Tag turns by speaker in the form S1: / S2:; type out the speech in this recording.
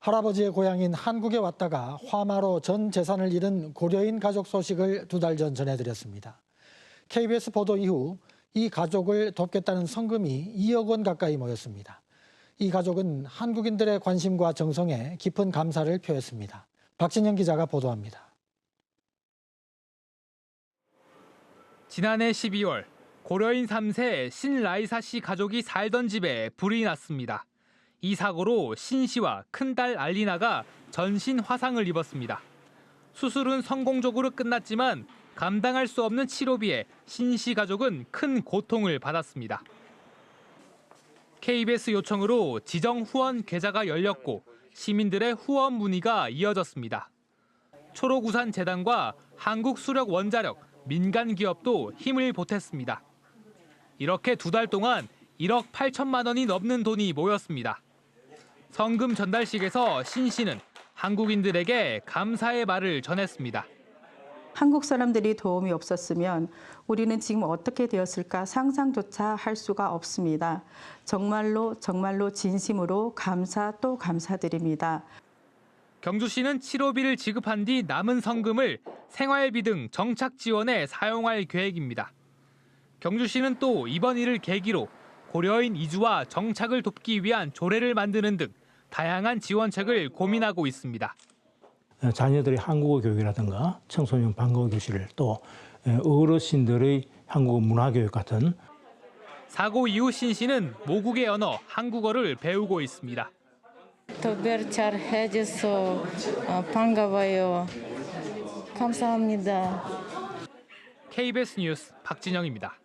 S1: 할아버지의 고향인 한국에 왔다가 화마로 전 재산을 잃은 고려인 가족 소식을 두 달 전 전해드렸습니다. KBS 보도 이후 이 가족을 돕겠다는 성금이 2억 원 가까이 모였습니다. 이 가족은 한국인들의 관심과 정성에 깊은 감사를 표했습니다. 박진영 기자가 보도합니다.
S2: 지난해 12월 고려인 3세 신라이사 씨 가족이 살던 집에 불이 났습니다. 이 사고로 신 씨와 큰딸 알리나가 전신 화상을 입었습니다. 수술은 성공적으로 끝났지만 감당할 수 없는 치료비에 신 씨 가족은 큰 고통을 받았습니다. KBS 요청으로 지정 후원 계좌가 열렸고 시민들의 후원 문의가 이어졌습니다. 초록우산 재단과 한국수력원자력, 민간 기업도 힘을 보탰습니다. 이렇게 두 달 동안 1억 8천만 원이 넘는 돈이 모였습니다. 성금 전달식에서 신 씨는 한국인들에게 감사의 말을 전했습니다.
S3: 한국 사람들이 도움이 없었으면 우리는 지금 어떻게 되었을까 상상조차 할 수가 없습니다. 정말로 정말로 진심으로 감사 또 감사드립니다.
S2: 경주시는 치료비를 지급한 뒤 남은 성금을 생활비 등 정착 지원에 사용할 계획입니다. 경주시는 또 이번 일을 계기로 고려인 이주와 정착을 돕기 위한 조례를 만드는 등 다양한 지원책을 고민하고 있습니다.
S4: 어, 자녀들의 한국어 교육이라든가 청소년 방과후 교실을 또 에, 어르신들의 한국어 문화 교육 같은
S2: 사고 이후 신 씨는 모국의 언어 한국어를 배우고 있습니다.
S5: 특별 잘 해줘서 어, 반가워요. 감사합니다.
S2: KBS 뉴스 박진영입니다.